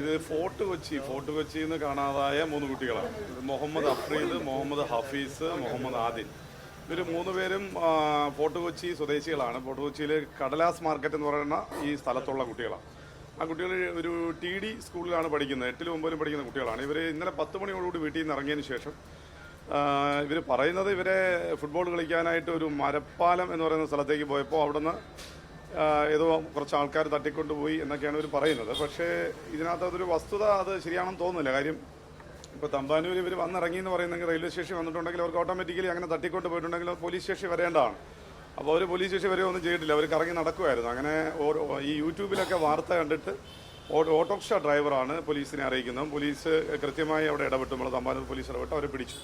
ഇത് fort Kochi fort കൊച്ചിയിൽ നിന്ന് കാണാതായ മൂന്ന് കുട്ടികളാണ്. മുഹമ്മദ് അഫ്രീദ് മുഹമ്മദ് ഹഫീസ് മുഹമ്മദ് ആദിൽ. ഇവർ മൂന്ന് പേരും ഫോർട്ട് കൊച്ചി സ്വദേശികളാണ്. ഫോർട്ട് കൊച്ചിയിൽ കടലാസ് മാർക്കറ്റ് എന്ന് പറയുന്ന ഈ സ്ഥലത്തുള്ള കുട്ടികളാണ്. ആ കുട്ടികൾ ഒരു ടി ഡി സ്കൂളിലാണ് പഠിക്കുന്നത്. എട്ടിലും ഒമ്പതിലും പഠിക്കുന്ന കുട്ടികളാണ്. ഇവർ ഇന്നലെ പത്ത് മണിയോടുകൂടി വീട്ടിൽ നിന്ന് ഇറങ്ങിയതിന് ശേഷം ഇവർ പറയുന്നത് ഇവരെ ഫുട്ബോൾ കളിക്കാനായിട്ട് ഒരു മരപ്പാലം എന്ന് പറയുന്ന സ്ഥലത്തേക്ക് പോയപ്പോൾ അവിടുന്ന് ഏതോ കുറച്ച് ആൾക്കാർ തട്ടിക്കൊണ്ടുപോയി എന്നൊക്കെയാണ് ഇവർ പറയുന്നത്. പക്ഷേ ഇതിനകത്ത് അതൊരു വസ്തുത അത് ശരിയാണെന്ന് തോന്നുന്നില്ല. കാര്യം ഇപ്പോൾ തമ്പാനൂർ ഇവർ വന്നിറങ്ങി എന്ന് പറയുന്നെങ്കിൽ റെയിൽവേ സ്റ്റേഷൻ വന്നിട്ടുണ്ടെങ്കിൽ അവർക്ക് ഓട്ടോമാറ്റിക്കലി അങ്ങനെ തട്ടിക്കൊണ്ട് പോയിട്ടുണ്ടെങ്കിൽ പോലീസ് സ്റ്റേഷൻ വരേണ്ടതാണ്. അപ്പോൾ അവർ പോലീസ് സ്റ്റേഷൻ വരെ ഒന്നും ചെയ്തിട്ടില്ല. അവർ കറങ്ങി നടക്കുമായിരുന്നു അങ്ങനെ ഈ യൂട്യൂബിലൊക്കെ വാർത്ത കണ്ടിട്ട് ഓട്ടോറിക്ഷ ഡ്രൈവറാണ് പോലീസിനെ അറിയിക്കുന്നത്. പോലീസ് കൃത്യമായി അവിടെ ഇടപെട്ടു. നമ്മൾ തമ്പാനൂർ പോലീസ് ഇടപെട്ട് അവരെ പിടിച്ചു.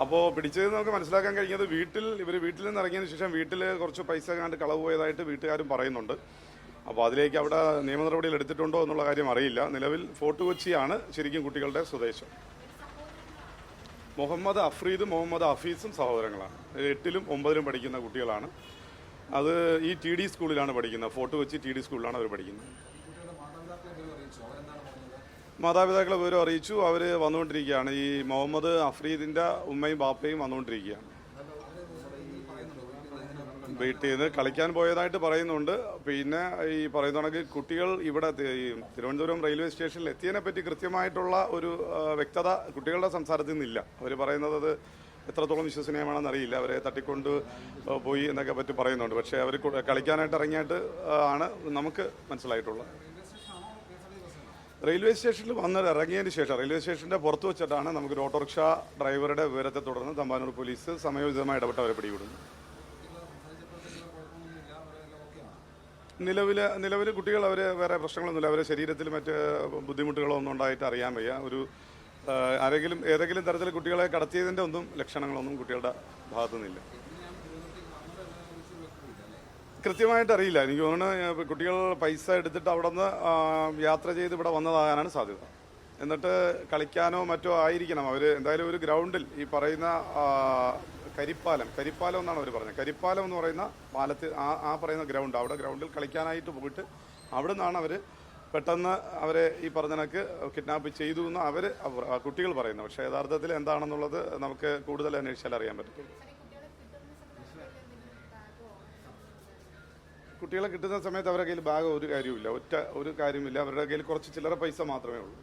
അപ്പോൾ പിടിച്ചത് നമുക്ക് മനസ്സിലാക്കാൻ കഴിഞ്ഞത് വീട്ടിൽ ഇവർ വീട്ടിൽ നിന്ന് ഇറങ്ങിയതിന് ശേഷം വീട്ടിൽ കുറച്ച് പൈസ കണ്ട് കളവ് പോയതായിട്ട് വീട്ടുകാരും പറയുന്നുണ്ട്. അപ്പോൾ അതിലേക്ക് അവിടെ നിയമ നടപടികൾ എടുത്തിട്ടുണ്ടോ എന്നുള്ള കാര്യം അറിയില്ല. നിലവിൽ ഫോർട്ട് കൊച്ചിയാണ് ശരിക്കും കുട്ടികളുടെ സ്വദേശം. മുഹമ്മദ് അഫ്രീദും മുഹമ്മദ് ഹഫീസും സഹോദരങ്ങളാണ്. എട്ടിലും ഒമ്പതിലും പഠിക്കുന്ന കുട്ടികളാണ്. അത് ഈ ടി ഡി സ്കൂളിലാണ് പഠിക്കുന്നത്. ഫോർട്ട് കൊച്ചി ടി ഡി സ്കൂളിലാണ് അവർ പഠിക്കുന്നത്. മാതാപിതാക്കളെ വിവരം അറിയിച്ചു. അവർ വന്നുകൊണ്ടിരിക്കുകയാണ്. ഈ മുഹമ്മദ് അഫ്രീദിന്റെ ഉമ്മയും ബാപ്പയും വന്നുകൊണ്ടിരിക്കുകയാണ്. വീട്ടിൽ നിന്ന് കളിക്കാൻ പോയതായിട്ട് പറയുന്നുണ്ട്. പിന്നെ ഈ പറയുന്ന കണക്ക് കുട്ടികൾ ഇവിടെ തിരുവനന്തപുരം റെയിൽവേ സ്റ്റേഷനിൽ എത്തിയതിനെ പറ്റി കൃത്യമായിട്ടുള്ള ഒരു വ്യക്തത കുട്ടികളുടെ സംസാരത്തിൽ നിന്നില്ല. അവർ പറയുന്നത് അത് എത്രത്തോളം വിശ്വസനീയമാണെന്ന് അറിയില്ല അവരെ തട്ടിക്കൊണ്ട് പോയി എന്നൊക്കെ പറ്റി പറയുന്നുണ്ട്. പക്ഷേ അവർ കളിക്കാനായിട്ട് ഇറങ്ങിയിട്ട് ആണ് നമുക്ക് മനസ്സിലായിട്ടുള്ളത്. റെയിൽവേ സ്റ്റേഷനിൽ വന്ന് ഇറങ്ങിയതിന് ശേഷം റെയിൽവേ സ്റ്റേഷന്റെ പുറത്ത് വെച്ചിട്ടാണ് നമുക്ക് ഓട്ടോറിക്ഷ ഡ്രൈവറുടെ വിവരത്തെ തുടർന്ന് തമ്പാനൂർ പോലീസ് സമയോചിതമായി ഇടപെട്ട് അവരെ പിടികൂടുന്നു നിലവിൽ നിലവിൽ കുട്ടികൾ അവർ വേറെ പ്രശ്നങ്ങളൊന്നുമില്ല. അവരെ ശരീരത്തിൽ മറ്റ് ബുദ്ധിമുട്ടുകളോ ഒന്നും ഉണ്ടായിട്ട് അറിയാൻ വയ്യ. ഒരു ആരെങ്കിലും ഏതെങ്കിലും തരത്തിൽ കുട്ടികളെ കടത്തിയതിന്റെ ഒന്നും ലക്ഷണങ്ങളൊന്നും കുട്ടികളുടെ ഭാഗത്തു നിന്നില്ല കൃത്യമായിട്ട് അറിയില്ല. എനിക്ക് തോന്നുന്നു കുട്ടികൾ പൈസ എടുത്തിട്ട് അവിടെ നിന്ന് യാത്ര ചെയ്ത് ഇവിടെ വന്നതാകാനാണ് സാധ്യത. എന്നിട്ട് കളിക്കാനോ മറ്റോ ആയിരിക്കണം. അവർ എന്തായാലും ഒരു ഗ്രൗണ്ടിൽ ഈ പറയുന്ന കരിപ്പാലം കരിപ്പാലം എന്നാണ് അവർ പറഞ്ഞത്. കരിപ്പാലം എന്ന് പറയുന്ന പാലത്തിൽ ആ ആ പറയുന്ന ഗ്രൗണ്ട് അവിടെ ഗ്രൗണ്ടിൽ കളിക്കാനായിട്ട് പോയിട്ട് അവിടെ നിന്നാണ് അവർ പെട്ടെന്ന് അവരെ ഈ പറഞ്ഞ കണക്ക് കിഡ്നാപ്പ് ചെയ്തു എന്ന് അവർ കുട്ടികൾ പറയുന്നു പക്ഷേ യഥാർത്ഥത്തിൽ എന്താണെന്നുള്ളത് നമുക്ക് കൂടുതൽ അന്വേഷിച്ചാൽ അറിയാൻ പറ്റത്തുള്ളൂ. കുട്ടികളെ കിട്ടുന്ന സമയത്ത് അവരുടെ കയ്യിൽ ബാഗ് ഒരു കാര്യമില്ല ഒറ്റ ഒരു കാര്യമില്ല അവരുടെ കയ്യിൽ കുറച്ച് ചില്ലറ പൈസ മാത്രമേ ഉള്ളൂ.